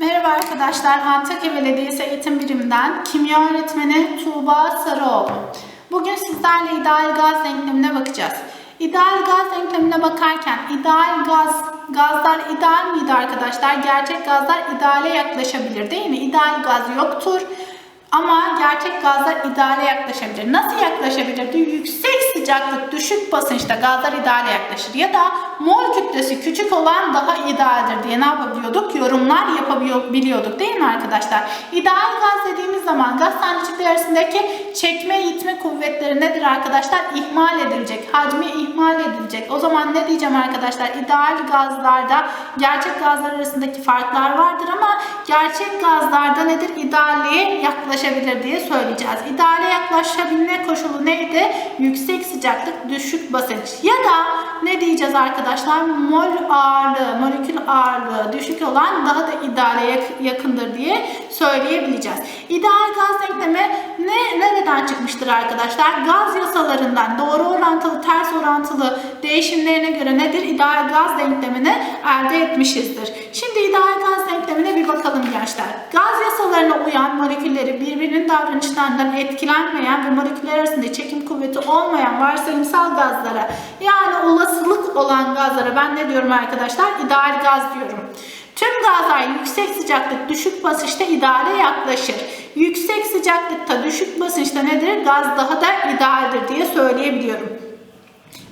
Merhaba arkadaşlar, Antakya Belediyesi Eğitim Biriminden kimya öğretmeni Tuğba Sarıoğlu. Bugün sizlerle ideal gaz denklemine bakacağız. İdeal gaz denklemine bakarken ideal gaz, gazlar ideal miydi arkadaşlar? Gerçek gazlar ideale yaklaşabilir değil mi? İdeal gaz yoktur. Ama gerçek gazlar ideale yaklaşabilir. Nasıl yaklaşabilir? Yüksek sıcaklık, düşük basınçta gazlar ideale yaklaşır. Ya da mol kütlesi küçük olan daha idealdir diye ne yapabiliyorduk? Yorumlar yapabiliyorduk değil mi arkadaşlar? İdeal gaz dediğimiz zaman gaz tanecikleri arasındaki çekme itme kuvvetleri nedir arkadaşlar? İhmal edilecek. Hacmi ihmal edilecek. O zaman ne diyeceğim arkadaşlar? İdeal gazlarda gerçek gazlar arasındaki farklar vardır ama gerçek gazlarda nedir? İdealliğe yaklaşabilir diye söyleyeceğiz. İdeale yaklaşabilme koşulu neydi? Yüksek sıcaklık, düşük basınç. Ya da ne diyeceğiz arkadaşlar? Mol ağırlığı, molekül ağırlığı düşük olan daha da ideale yakındır diye söyleyebileceğiz. İdeal gaz denklemi ne nereden çıkmıştır arkadaşlar? Gaz yasalarından doğru orantılı, ters orantılı değişimlerine göre nedir? İdeal gaz denklemini elde etmişizdir. Şimdi ideal gaz denklemine bir bakalım gençler. Gaz yasalarına uyan molekülleri birbirinin davranışlarından etkilenmeyen ve moleküller arasında çekim kuvveti olmayan varsayımsal gazlara yani olasılık olan gazlara ben ne diyorum arkadaşlar? İdeal gaz diyorum. Tüm gazlar yüksek sıcaklık düşük basınçta ideale yaklaşır. Yüksek sıcaklıkta düşük basınçta nedir? Gaz daha da idealdir diye söyleyebiliyorum.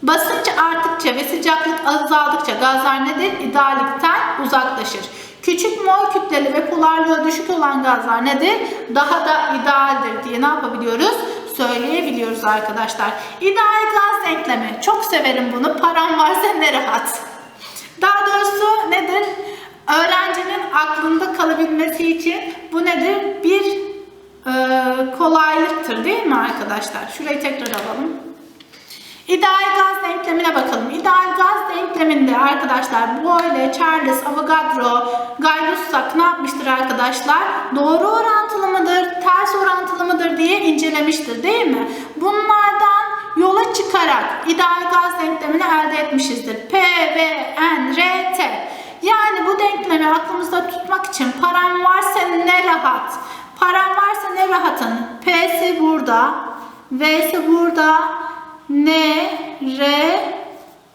Basınç arttıkça ve sıcaklık azaldıkça gazlar nedir? İdeallikten uzaklaşır. Küçük mol kütleli ve polarlığı düşük olan gazlar nedir? Daha da idealdir diye ne yapabiliyoruz? Söyleyebiliyoruz arkadaşlar. İdeal gaz denklemi. Çok severim bunu. Param varsa ne rahat. Daha doğrusu nedir? Öğrencinin aklında kalabilmesi için bu nedir? Bir e, kolaylıktır değil mi arkadaşlar? Şurayı tekrar alalım. İdeal gaz denklemine bakalım. İdeal gaz denkleminde arkadaşlar Boyle, Charles, Avogadro, Guy Lussac ne yapmıştır arkadaşlar? Doğru orantılı mıdır, ters orantılı mıdır diye incelemiştir değil mi? Bunlardan yola çıkarak ideal gaz denklemini elde etmişizdir. P, V, N, R, T. Yani bu denklemi aklımızda tutmak için param varsa ne rahat. Param varsa ne rahatın. P'si burada, V'si burada, N, R,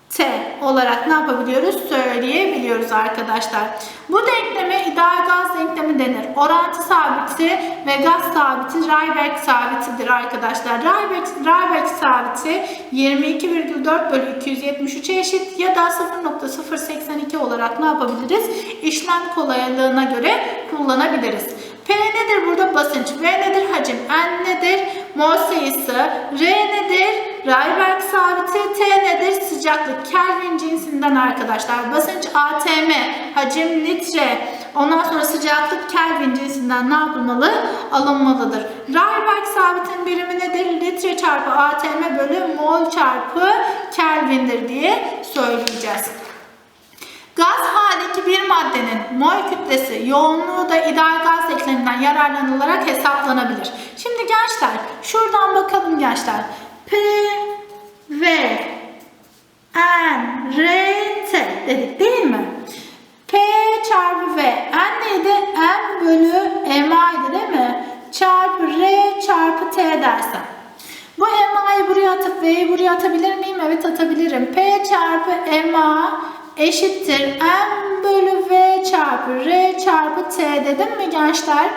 T olarak ne yapabiliyoruz? Söyleyebiliyoruz arkadaşlar. Bu denkleme ideal gaz denklemi denir. Orantı sabiti ve gaz sabiti Rayberg sabitidir arkadaşlar. Rayberg, Rayberg sabiti 22,4 bölü 273'e eşit ya da 0.082 olarak ne yapabiliriz? İşlem kolaylığına göre kullanabiliriz. P nedir burada? Basınç. V nedir? Hacim. N nedir? Mol sayısı. R nedir? Rayberg sabiti. T nedir? Sıcaklık. Kelvin cinsinden arkadaşlar. Basınç ATM. Hacim litre. Ondan sonra sıcaklık Kelvin cinsinden ne yapılmalı? Alınmalıdır. Rayberg sabitin birimi nedir? Litre çarpı ATM bölü mol çarpı Kelvin'dir diye söyleyeceğiz. Gaz halindeki bir maddenin mol kütlesi, yoğunluğu da ideal gaz denkleminden yararlanılarak hesaplanabilir. Şimdi gençler, şuradan bakalım gençler. P, V, N, R, T dedik değil mi? P çarpı V, N neydi? M bölü MA'ydı değil mi? Çarpı R çarpı T dersem. Bu MA'yı buraya atıp V'yi buraya atabilir miyim? Evet atabilirim. P çarpı MA eşittir m bölü v çarpı r çarpı t dedim mi gençler?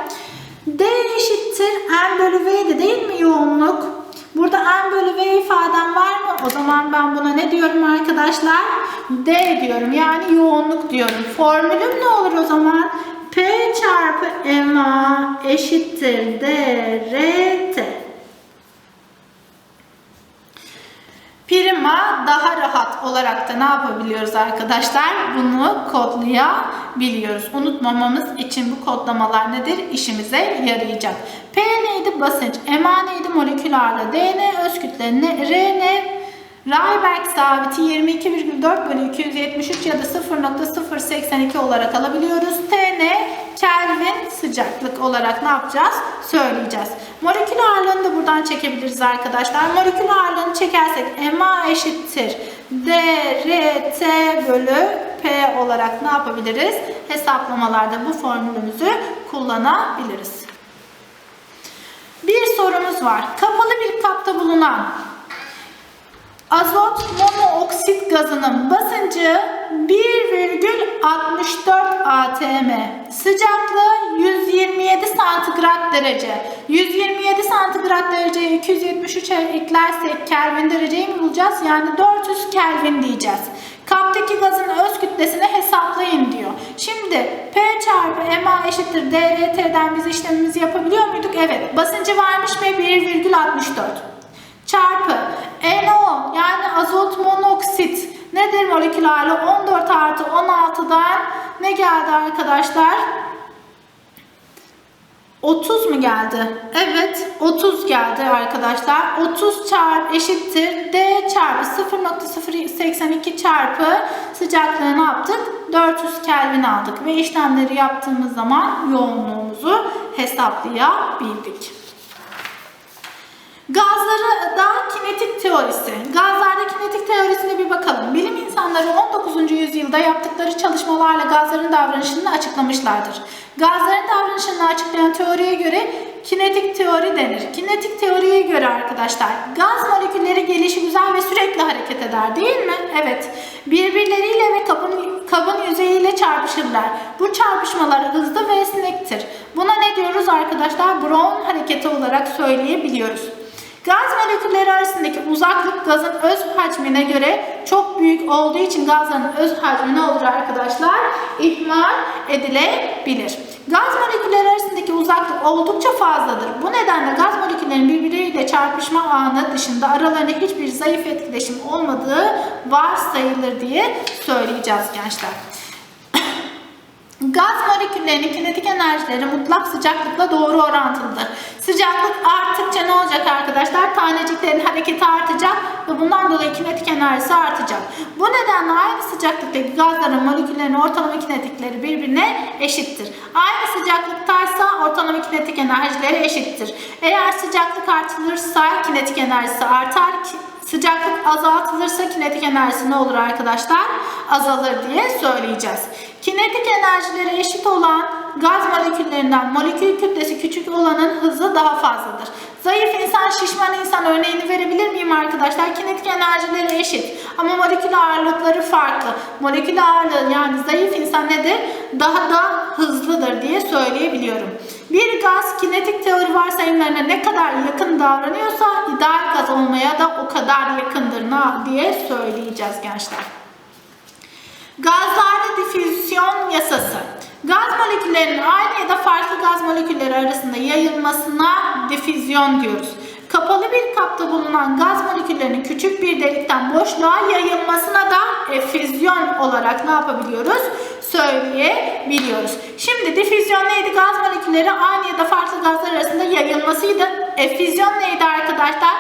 D eşittir m bölü v'di değil mi yoğunluk? Burada m bölü v ifadem var mı? O zaman ben buna ne diyorum arkadaşlar? D diyorum yani yoğunluk diyorum. Formülüm ne olur o zaman? P çarpı MA eşittir D Prima daha rahat olarak da ne yapabiliyoruz arkadaşlar? Bunu kodlayabiliyoruz. Unutmamamız için bu kodlamalar nedir? İşimize yarayacak. P neydi? Basınç. MA neydi? Molekül ağırlığı. D ne? Öz kütle. Ne? R ne? Rayberg sabiti 22,4 bölü 273 ya da 0.082 olarak alabiliyoruz. T ne? Kelvin sıcaklık olarak ne yapacağız? Söyleyeceğiz. Molekül ağırlığını da buradan çekebiliriz arkadaşlar. Molekül ağırlığını çekersek MA eşittir D, R, T bölü P olarak ne yapabiliriz? Hesaplamalarda bu formülümüzü kullanabiliriz. Bir sorumuz var. Kapalı bir kapta bulunan azot monooksit gazının basıncı 1,64 atm. Sıcaklığı 127 santigrat derece. 127 santigrat dereceye 273 eklersek Kelvin dereceyi mi bulacağız? Yani 400 Kelvin diyeceğiz. Kaptaki gazın öz kütlesini hesaplayın diyor. Şimdi P çarpı MA eşittir DRT'den biz işlemimizi yapabiliyor muyduk? Evet. Basıncı varmış ve 1,64 çarpı NO yani azot monoksit nedir molekülerli 14 artı 16'dan ne geldi arkadaşlar? 30 mu geldi? Evet 30 geldi arkadaşlar. 30 çarpı eşittir D çarpı 0.082 çarpı sıcaklığı ne yaptık? 400 Kelvin aldık ve işlemleri yaptığımız zaman yoğunluğumuzu hesaplayabildik. Gazları da kinetik teorisi. Gazlarda kinetik teorisine bir bakalım. Bilim insanları 19. yüzyılda yaptıkları çalışmalarla gazların davranışını açıklamışlardır. Gazların davranışını açıklayan teoriye göre kinetik teori denir. Kinetik teoriye göre arkadaşlar gaz molekülleri gelişigüzel ve sürekli hareket eder değil mi? Evet. Birbirleriyle ve kabın, kabın yüzeyiyle çarpışırlar. Bu çarpışmalar hızlı ve esnektir. Buna ne diyoruz arkadaşlar? Brown hareketi olarak söyleyebiliyoruz. Gaz molekülleri arasındaki uzaklık gazın öz hacmine göre çok büyük olduğu için gazların öz hacmi ne olur arkadaşlar? İhmal edilebilir. Gaz molekülleri arasındaki uzaklık oldukça fazladır. Bu nedenle gaz moleküllerinin birbirleriyle çarpışma anı dışında aralarında hiçbir zayıf etkileşim olmadığı varsayılır diye söyleyeceğiz gençler. Gaz moleküllerinin kinetik enerjileri mutlak sıcaklıkla doğru orantılıdır. Sıcaklık arttıkça ne olacak arkadaşlar? Taneciklerin hareketi artacak ve bundan dolayı kinetik enerjisi artacak. Bu nedenle aynı sıcaklıktaki gazların moleküllerin ortalama kinetikleri birbirine eşittir. Aynı sıcaklıktaysa ortalama kinetik enerjileri eşittir. Eğer sıcaklık artırılırsa kinetik enerjisi artar. Sıcaklık azaltılırsa kinetik enerjisi ne olur arkadaşlar? Azalır diye söyleyeceğiz. Kinetik enerjileri eşit olan gaz moleküllerinden molekül kütlesi küçük olanın hızı daha fazladır. Zayıf insan, şişman insan örneğini verebilir miyim arkadaşlar? Kinetik enerjileri eşit ama molekül ağırlıkları farklı. Molekül ağırlığı yani zayıf insan nedir? Daha da hızlıdır diye söyleyebiliyorum. Bir gaz kinetik teori varsayımlarına ne kadar yakın davranıyorsa ideal gaz olmaya da o kadar yakındır diye söyleyeceğiz gençler. Gazlarda difüzyon yasası. Gaz moleküllerinin aynı ya da farklı gaz molekülleri arasında yayılmasına difüzyon diyoruz. Kapalı bir kapta bulunan gaz moleküllerinin küçük bir delikten boşluğa yayılmasına da efüzyon olarak ne yapabiliyoruz? Söyleyebiliyoruz. Şimdi difüzyon neydi? Gaz molekülleri aynı ya da farklı gazlar arasında yayılmasıydı. Efüzyon neydi arkadaşlar?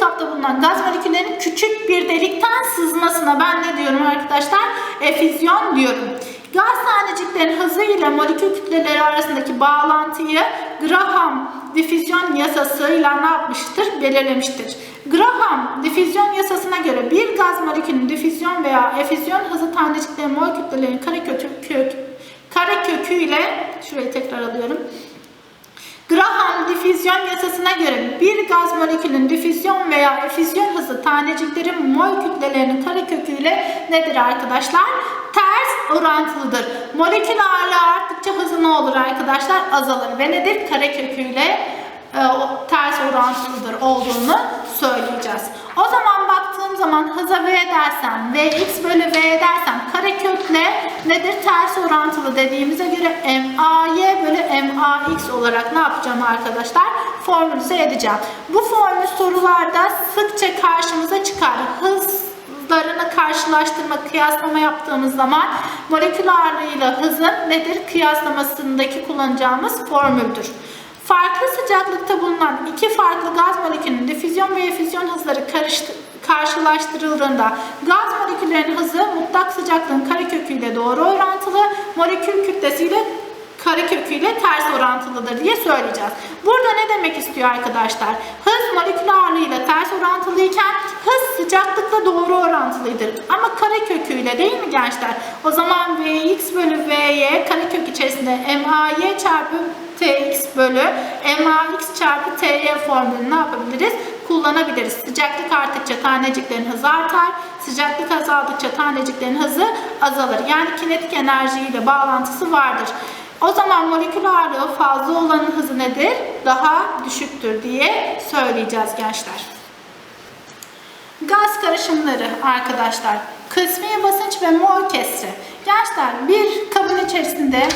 Kapta bulunan gaz moleküllerinin küçük bir delikten sızmasına ben ne diyorum arkadaşlar? Efüzyon diyorum. Gaz taneciklerin hızı ile molekül kütleleri arasındaki bağlantıyı Graham difüzyon yasasıyla ne yapmıştır? Belirlemiştir. Graham difüzyon yasasına göre bir gaz molekülünün difüzyon veya efüzyon hızı taneciklerin mol kütlelerin karekökü kök, karekökü ile şurayı tekrar alıyorum. Graham difüzyon yasasına göre bir gaz molekülünün difüzyon veya efüzyon hızı taneciklerin mol kütlelerinin karekökü ile nedir arkadaşlar? Ters orantılıdır. Molekül ağırlığı arttıkça hızı ne olur arkadaşlar? Azalır ve nedir? Karekökü ile e, ters orantılıdır olduğunu söyleyeceğiz. O zaman zaman hıza v dersem vx bölü v dersem karekökle nedir? Ters orantılı dediğimize göre may bölü max olarak ne yapacağım arkadaşlar? Formülize edeceğim. Bu formül sorularda sıkça karşımıza çıkar. Hız hızlarını karşılaştırma, kıyaslama yaptığımız zaman molekül ağırlığıyla hızın nedir? Kıyaslamasındaki kullanacağımız formüldür. Farklı sıcaklıkta bulunan iki farklı gaz molekülünün difüzyon ve efüzyon hızları karıştı, karşılaştırıldığında gaz moleküllerinin hızı mutlak sıcaklığın kareköküyle doğru orantılı, molekül kütlesiyle kareköküyle ters orantılıdır diye söyleyeceğiz. Burada ne demek istiyor arkadaşlar? Hız molekül ağırlığıyla ters orantılıyken hız sıcaklıkla doğru orantılıdır. Ama kare köküyle değil mi gençler? O zaman Vx bölü Vy karekök içerisinde MAy çarpı Tx bölü MAx çarpı Ty formülünü ne yapabiliriz? Kullanabiliriz. Sıcaklık arttıkça taneciklerin hızı artar. Sıcaklık azaldıkça taneciklerin hızı azalır. Yani kinetik enerjiyle bağlantısı vardır. O zaman molekül ağırlığı fazla olanın hızı nedir? Daha düşüktür diye söyleyeceğiz gençler. Gaz karışımları arkadaşlar. Kısmi basınç ve mol kesri. Gençler bir kabın içerisinde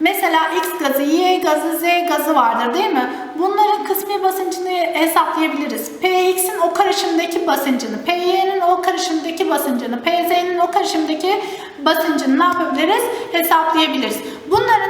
mesela X gazı, Y gazı, Z gazı vardır değil mi? Bunların kısmi basıncını hesaplayabiliriz. Px'in o karışımdaki basıncını, Py'nin o karışımdaki basıncını, Pz'nin o karışımdaki basıncını ne yapabiliriz? Hesaplayabiliriz. Bunların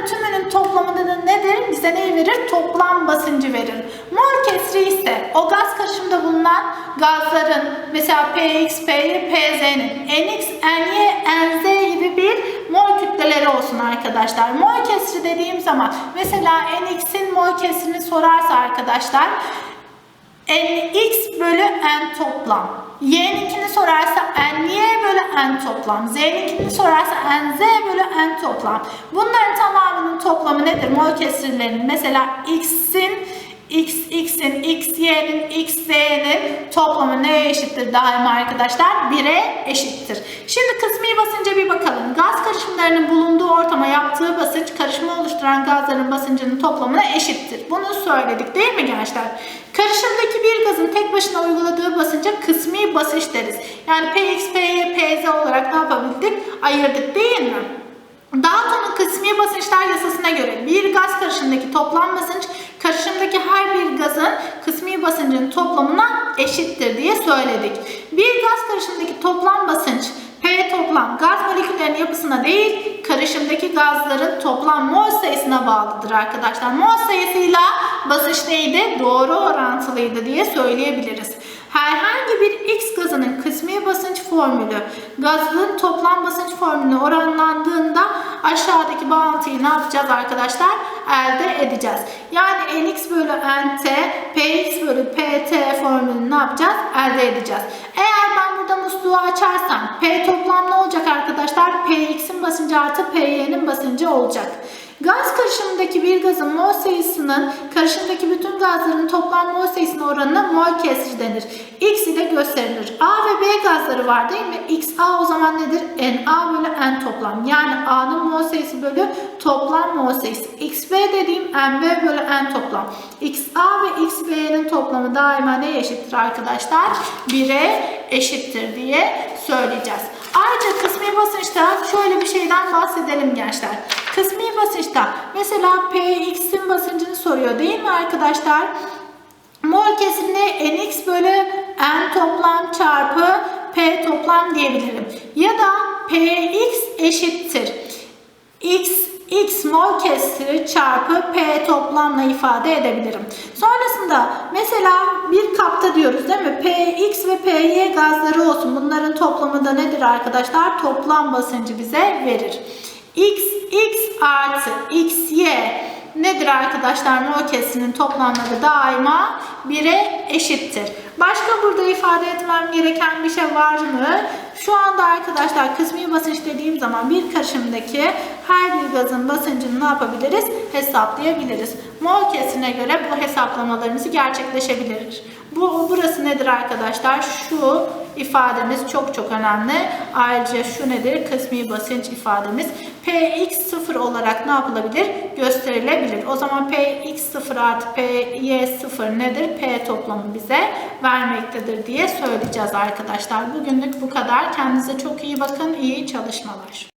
Bize ne verir? Toplam basıncı verir. Mol kesri ise o gaz karışımda bulunan gazların mesela Px, Py, Pz'nin Nx, Ny, Nz gibi bir mol kütleleri olsun arkadaşlar. Mol kesri dediğim zaman mesela Nx'in mol kesrini sorarsa arkadaşlar Nx bölü N toplam. Y'ninkini sorarsa Ny bölü N toplam. Z'ninkini sorarsa Nz bölü N toplam. Bunların tamamının toplamı nedir? Mol kesirlerinin mesela X'in X, X'in, X, toplamı neye eşittir daima arkadaşlar? 1'e eşittir. Şimdi kısmi basınca bir bakalım. Gaz karışımlarının bulunduğu ortama yaptığı basınç karışımı oluşturan gazların basıncının toplamına eşittir. Bunu söyledik değil mi gençler? Karışımdaki bir gazın tek başına uyguladığı basınca kısmi basınç deriz. Yani Px, Py, Pz olarak ne yapabildik? Ayırdık değil mi? Dalton'un kısmi basınçlar yasasına göre bir gaz karışımındaki toplam basınç karışımdaki her bir gazın kısmi basıncının toplamına eşittir diye söyledik. Bir gaz karışımındaki toplam basınç P toplam gaz moleküllerinin yapısına değil, karışımdaki gazların toplam mol sayısına bağlıdır arkadaşlar. Mol sayısıyla basınç neydi? Doğru orantılıydı diye söyleyebiliriz. Herhangi bir X gazının kısmi basınç formülü gazın toplam basınç formülüne oranlandığında aşağıdaki bağıntıyı ne yapacağız arkadaşlar? Elde edeceğiz. Yani Nx bölü Nt, Px bölü Pt formülünü ne yapacağız? Elde edeceğiz. Eğer ben burada musluğu açarsam P toplam ne olacak arkadaşlar? Px'in basıncı artı Py'nin basıncı olacak. Gaz karışımındaki bir gazın mol sayısının karışımdaki bütün gazların toplam mol sayısına oranına mol kesri denir. X ile gösterilir. A ve B gazları var değil mi? XA o zaman nedir? NA bölü N toplam. Yani A'nın mol sayısı bölü toplam mol sayısı. XB dediğim NB bölü N toplam. XA ve XB'nin toplamı daima ne eşittir arkadaşlar? 1'e eşittir diye söyleyeceğiz. Ayrıca kısmi basınçta şöyle bir şeyden bahsedelim gençler. Kısmi basınçta mesela Px'in basıncını soruyor değil mi arkadaşlar? Mol kesimine Nx bölü N toplam çarpı P toplam diyebilirim. Ya da Px eşittir. X X mol kesiri çarpı P toplamla ifade edebilirim. Sonrasında mesela bir kapta diyoruz değil mi? Px ve Py gazları olsun. Bunların toplamı da nedir arkadaşlar? Toplam basıncı bize verir. X, X artı XY nedir arkadaşlar? Mol kesinin toplamları daima 1'e eşittir. Başka burada ifade etmem gereken bir şey var mı? Şu anda arkadaşlar kısmi basınç dediğim zaman bir karışımdaki her bir gazın basıncını ne yapabiliriz? Hesaplayabiliriz. Mol kesine göre bu hesaplamalarımız gerçekleşebilir. Bu burası nedir arkadaşlar? Şu ifademiz çok çok önemli. Ayrıca şu nedir? Kısmi basınç ifademiz. Px 0 olarak ne yapılabilir? Gösterilebilir. O zaman Px 0 artı Py 0 nedir? P toplamı bize vermektedir diye söyleyeceğiz arkadaşlar. Bugünlük bu kadar. Kendinize çok iyi bakın. İyi çalışmalar.